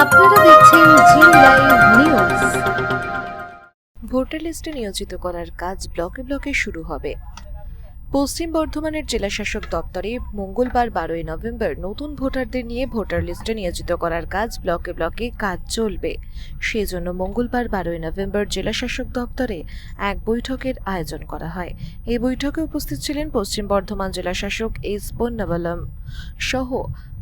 আপনারা দেখছেন জি live news voter লিস্টে নিয়োজিত করার কাজ ব্লকে ব্লকে শুরু হবে। পশ্চিম বর্ধমানের জেলাশাসক দপ্তরে মঙ্গলবার বারোই নভেম্বর নতুন ভোটারদের নিয়ে ভোটার লিস্টে নিয়োজিত করার কাজ ব্লকে ব্লকে কাজ চলবে। সেজন্য মঙ্গলবার বারোই নভেম্বর জেলাশাসক দপ্তরে এক বৈঠকের আয়োজন করা হয়। এই বৈঠকে উপস্থিত ছিলেন পশ্চিম বর্ধমান জেলাশাসক এস পন্নাবলম সহ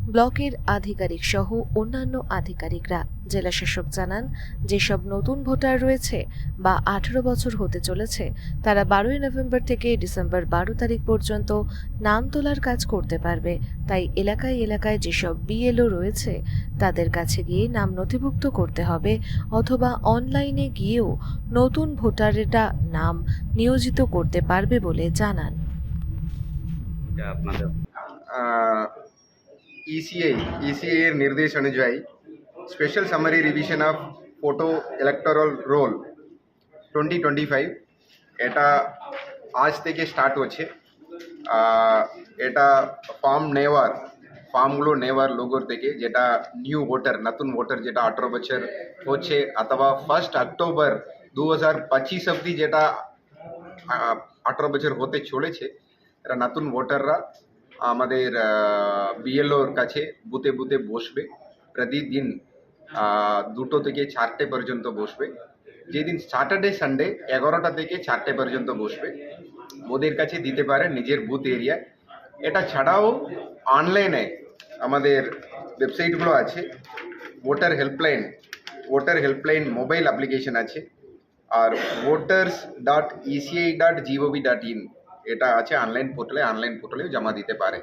ব্লকের আধিকারিক সহ অন্যান্য আধিকারিকরা। জেলাশাসক জানান যেসব নতুন ভোটার রয়েছে বা আঠেরো বছর হতে চলেছে তারা বারোই নভেম্বর থেকে ডিসেম্বর বারো তারিখ পর্যন্ত নাম তোলার কাজ করতে পারবে। তাই এলাকায় এলাকায় যেসব বিএলও রয়েছে তাদের কাছে গিয়ে নাম নথিভুক্ত করতে হবে অথবা অনলাইনে গিয়েও নতুন ভোটারেরা নাম নিয়োজিত করতে পারবে বলে জানান। আপনাদের? ইসিআই ইসিআই এর নির্দেশ অনুযায়ী special summary revision of photo electoral roll twenty twenty five এটা আজ থেকে স্টার্ট হচ্ছে আহ, এটা ফর্ম নেওয়ার ফর্মগুলো নেওয়ার লোগোর থেকে যেটা নিউ ভোটার নতুন ভোটার যেটা আঠেরো বছর হচ্ছে অথবা ফার্স্ট অক্টোবর দু হাজার পঁচিশ অবধি যেটা আহ, আঠারো বছর হতে চলেছে এরা নতুন ভোটাররা আমাদের বিএলওর কাছে বুথে বুথে বসবে। প্রতিদিন দুটো থেকে চারটে পর্যন্ত বসবে। যেদিন স্যাটারডে সানডে এগারোটা থেকে চারটে পর্যন্ত বসবে। ওদের কাছে দিতে পারে নিজের বুথ এরিয়ায় এটা ছাড়াও অনলাইনে আমাদের ওয়েবসাইটগুলো আছে। Voter helpline voter helpline mobile application আছে। আর voters dot ECI dot GOV dot in এটা আছে অনলাইন পোর্টালে অনলাইন পোর্টালেও জমা দিতে পারে।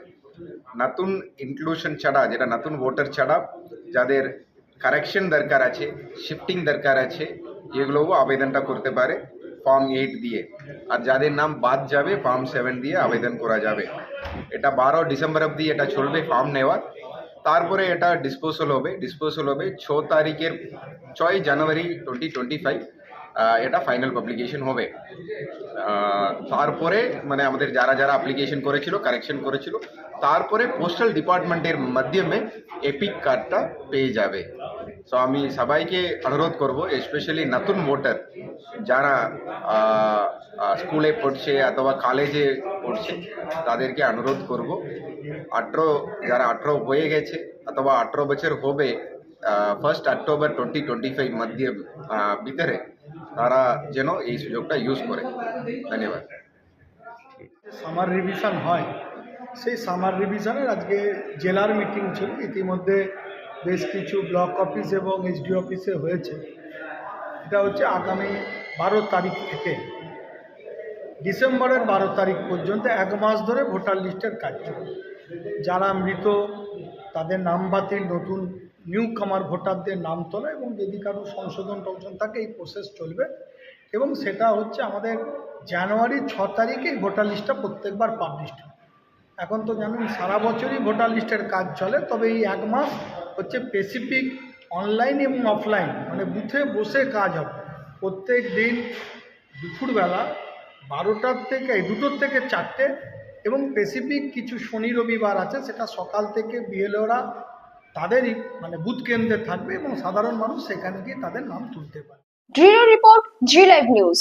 নতুন ইনক্লুশন ছাড়া, যেটা নতুন ভোটার ছাড়া, যাদের কারেকশন দরকার আছে শিফটিং দরকার আছে, এগুলোও আবেদনটা করতে পারে ফর্ম এইট দিয়ে। আর যাদের নাম বাদ যাবে ফর্ম সেভেন দিয়ে আবেদন করা যাবে। এটা বারো ডিসেম্বর অবধি এটা চলবে ফর্ম নেওয়ার। তারপরে এটা ডিসপোজাল হবে। ডিসপোজাল হবে ছ তারিখের, ছয় জানুয়ারি টোয়েন্টি টোয়েন্টি ফাইভ এটা ফাইনাল পাবলিকেশন হবে। তারপরে মানে আমাদের যারা যারা অ্যাপ্লিকেশন করেছিল কারেকশন করেছিল, তারপরে পোস্টাল ডিপার্টমেন্টের মাধ্যমে এপিক কার্ডটা পেয়ে যাবে। সো আমি সবাইকে অনুরোধ করব স্পেশালি নতুন ভোটার যারা স্কুলে পড়ছে অথবা কলেজে পড়ছে, তাদেরকে অনুরোধ করব, আঠেরো, যারা আঠেরো হয়ে গেছে অথবা আঠেরো বছর হবে first October twenty twenty five মধ্যে ভিতরে তারা যেন এই সুযোগটা ইউজ করে ধন্যবাদ সামার রিভিশন হয়। সেই সামার রিভিশনের আজকে জেলার মিটিং ছিল। ইতিমধ্যে বেশ কিছু ব্লক অফিস এবং এসডি অফিসে হয়েছে। এটা হচ্ছে আগামী বারো তারিখ থেকে। ডিসেম্বরের বারো তারিখ পর্যন্ত এক মাস ধরে ভোটার লিস্টের কাজ চলবে। যারা মৃত, তাদের নাম বাতিল, নতুন নিউ কামার ভোটারদের নাম তোলা এবং যদি কারও সংশোধন টংশন থাকে, এই প্রসেস চলবে। এবং সেটা হচ্ছে আমাদের জানুয়ারি ছ তারিখে ভোটার লিস্টটা প্রত্যেকবার পাবলিশ এখন তো জানেন, সারা বছরই ভোটার লিস্টের কাজ চলে, তবে এই এক মাস হচ্ছে স্পেসিফিক অনলাইন এবং অফলাইন মানে বুথে বসে কাজ হবে। প্রত্যেক দিন দুপুরবেলা বারোটার থেকে, দুটোর থেকে চারটে এবং স্পেসিফিক কিছু শনি রবিবার আছে, সেটা সকাল থেকে বিএলওরা তাদেরই মানে বুথ কেন্দ্রে থাকবে এবং সাধারণ মানুষ সেখানে গিয়ে তাদের নাম তুলতে পারে রিপোর্ট জি লাইভ নিউজ